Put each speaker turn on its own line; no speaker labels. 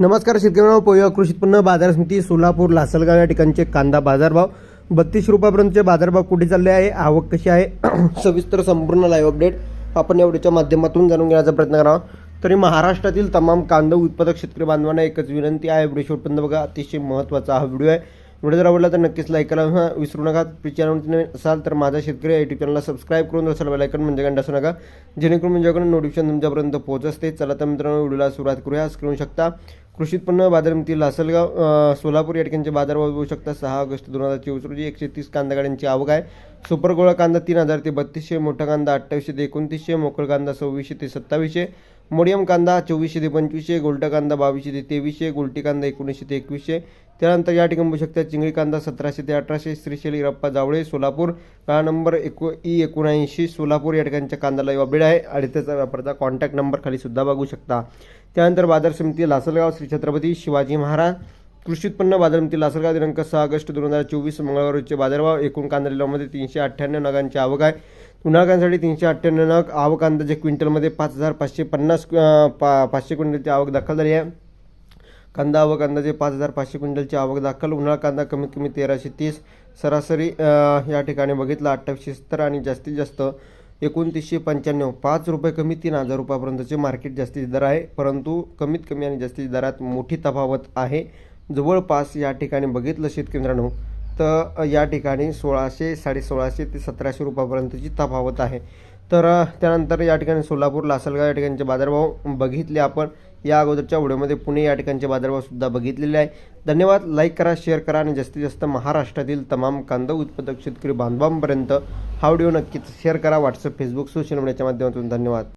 नमस्कार शेतकऱ्यांना पोया कृषी उत्पन्न बाजार समिती सोलापूर लासलगाव या ठिकाणचे कांदा बाजारभाव. बत्तीस रुपयापर्यंतचे बाजारभाव कुठे चालले आहे? आवक कशी आहे? सविस्तर संपूर्ण लाईव्ह अपडेट आपण या व्हिडिओच्या माध्यमातून जाणून घेण्याचा प्रयत्न करावा. तरी महाराष्ट्रातील तमाम कांदा उत्पादक शेतकरी बांधवांना एकच विनंती आहे व्हिडिओ शेवटपर्यंत बघा. अतिशय महत्त्वाचा हा व्हिडिओ आहे. व्हिडिओ जर आवडला तर नक्कीच लाईक करा. विसरू नका. चॅनल नवीन असाल तर माझा शेतकरी यूट्यूब चॅनलला सबस्क्राईब करून असाल बेलायकन म्हणजे घंटा असू नका. जेणेकरून म्हणजे नोटिफिकेशन तुमच्यापर्यंत पोहोच असते. चला तर मित्रांनो व्हिडिओला सुरुवात करूया. स्क्रीन शकता. कृषी उत्पन्न बाजार लासलगाव सोलापूर या ठिकाणचे बाजारभाव बघू शकता. सहा ऑगस्ट दोन हजार चोवीस रोजी एकशे तीस कांदा गाड्यांची आवक आहे. सुपर गोळा कांदा तीन हजार ते बत्तीसशे मोठा कांदा अठ्ठावीसशे ते एकोणतीसशे मोकळ कांदा सव्वीसशे ते सत्तावीसशे मोडियम कांदा चोवीसशे ते पंचवीसशे गोल्टा कांदा बावीसशे ते तेवीसशे गोल्टी कांदा एकोणीसशे ते एकवीसशे. त्यानंतर या ठिकाणी बघू शकता चिंगळी कांदा सतराशे ते अठराशे श्रीशैली रप्पा जावळे सोलापूर काळा नंबर एको ई एकोणऐंशी सोलापूर या ठिकाणच्या कांदा लाईव्ह अपडेट आहे. आणि त्याचा व्यापाराचा कॉन्टॅक्ट नंबर खाली सुद्धा बघू शकता. त्यानंतर बाजार समिती लासलगाव श्री छत्रपती शिवाजी महाराज कृषी उत्पन्न बाजार समिती लासलगाव दिनांक सहा ऑगस्ट दोन हजार चोवीस मंगळवारचे बाजारभाव एकूण कांदा लिलावमध्ये तीनशे अठ्ठ्याण्णव नगांची आवक आहे. उन्हाळकांसाठी तीनशे अठ्ठ्याण्णव नग आवक अंदाजे क्विंटलमध्ये पाच हजार पाचशे पन्नास पा पाचशे क्विंटलची आवक दाखल झाली आहे. कांदा आवक अंदाजे पाच हजार पाचशे क्विंटलची आवक दाखल. उन्हाळा कांदा कमीत कमी तेराशे तीस सरासरी या ठिकाणी बघितलं अठ्ठावीसशे सत्तर आणि जास्तीत जास्त एकोणतीसशे पंच्याण्णव. पाच रुपये कमी तीन हजार रुपयापर्यंतचे मार्केट जास्तीत दर आहे परंतु कमीत कमी आणि जास्तीत दरात मोठी तफावत आहे. जवळपास या ठिकाणी बघितलं शेतकऱ्यांनो तर या ठिकाणी सोळाशे साडेसोळाशे ते सतराशे रुपयापर्यंतची तफावत आहे. तर त्यानंतर या ठिकाणी सोलापूर लासलगाव या ठिकाणचे बाजारभाव बघितले आपण. या अगोदरच्या व्हिडिओमध्ये पुणे या ठिकाणचे बाजारभावसुद्धा बघितलेले आहे. धन्यवाद. लाईक करा शेअर करा आणि जास्तीत जास्त महाराष्ट्रातील तमाम कांदा उत्पादक शेतकरी बांधवांपर्यंत हा व्हिडिओ नक्कीच शेअर करा. व्हॉट्सअप फेसबुक सोशल मीडियाच्या माध्यमातून धन्यवाद.